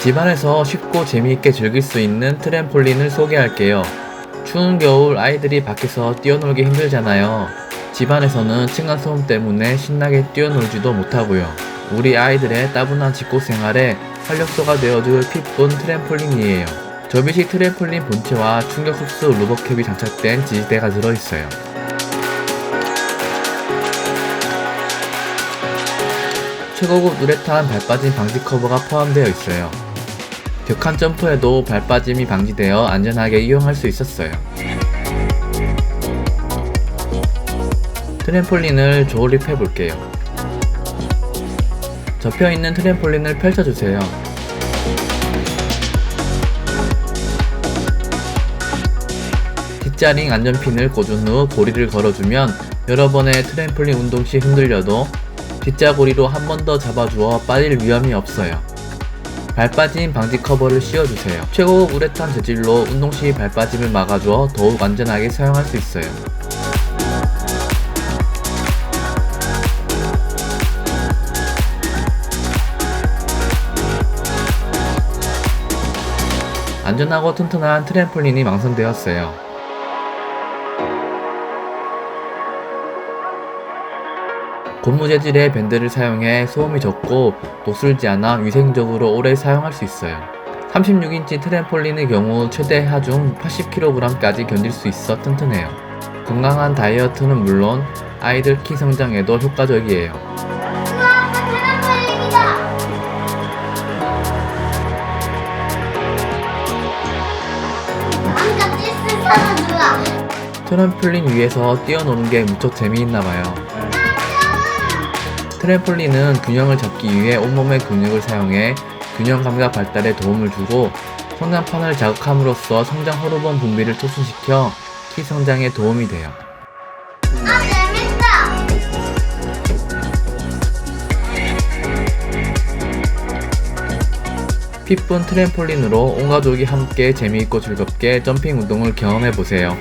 집안에서 쉽고 재미있게 즐길 수 있는 트램폴린을 소개할게요. 추운 겨울 아이들이 밖에서 뛰어놀기 힘들잖아요. 집안에서는 층간소음 때문에 신나게 뛰어놀지도 못하고요. 우리 아이들의 따분한 집콕 생활에 활력소가 되어줄 핏분 트램폴린이에요. 접이식 트램폴린 본체와 충격 흡수 루버캡이 장착된 지지대가 들어있어요. 최고급 우레탄 발빠짐 방지 커버가 포함되어 있어요. 격한 점프에도 발빠짐이 방지되어 안전하게 이용할 수 있었어요. 트램폴린을 조립해 볼게요. 접혀 있는 트램폴린을 펼쳐주세요. 뒷자링 안전핀을 꽂은 후 고리를 걸어주면 여러 번의 트램폴린 운동 시 흔들려도 뒷자고리로 한 번 더 잡아주어 빠질 위험이 없어요. 발 빠짐 방지 커버를 씌워주세요. 최고급 우레탄 재질로 운동 시 발 빠짐을 막아주어 더욱 안전하게 사용할 수 있어요. 안전하고 튼튼한 트램폴린이 완성되었어요. 고무 재질의 밴드를 사용해 소음이 적고 녹슬지 않아 위생적으로 오래 사용할 수 있어요. 36인치 트램폴린의 경우 최대 하중 80kg까지 견딜 수 있어 튼튼해요. 건강한 다이어트는 물론 아이들 키 성장에도 효과적이에요. 트램폴린 위에서 뛰어노는 게 무척 재미있나 봐요. 트램폴린은 균형을 잡기 위해 온몸의 근육을 사용해 균형 감각 발달에 도움을 주고 성장판을 자극함으로써 성장 호르몬 분비를 촉진시켜 키 성장에 도움이 돼요. 아 재밌다. 핏분 트램폴린으로 온 가족이 함께 재미있고 즐겁게 점핑 운동을 경험해 보세요.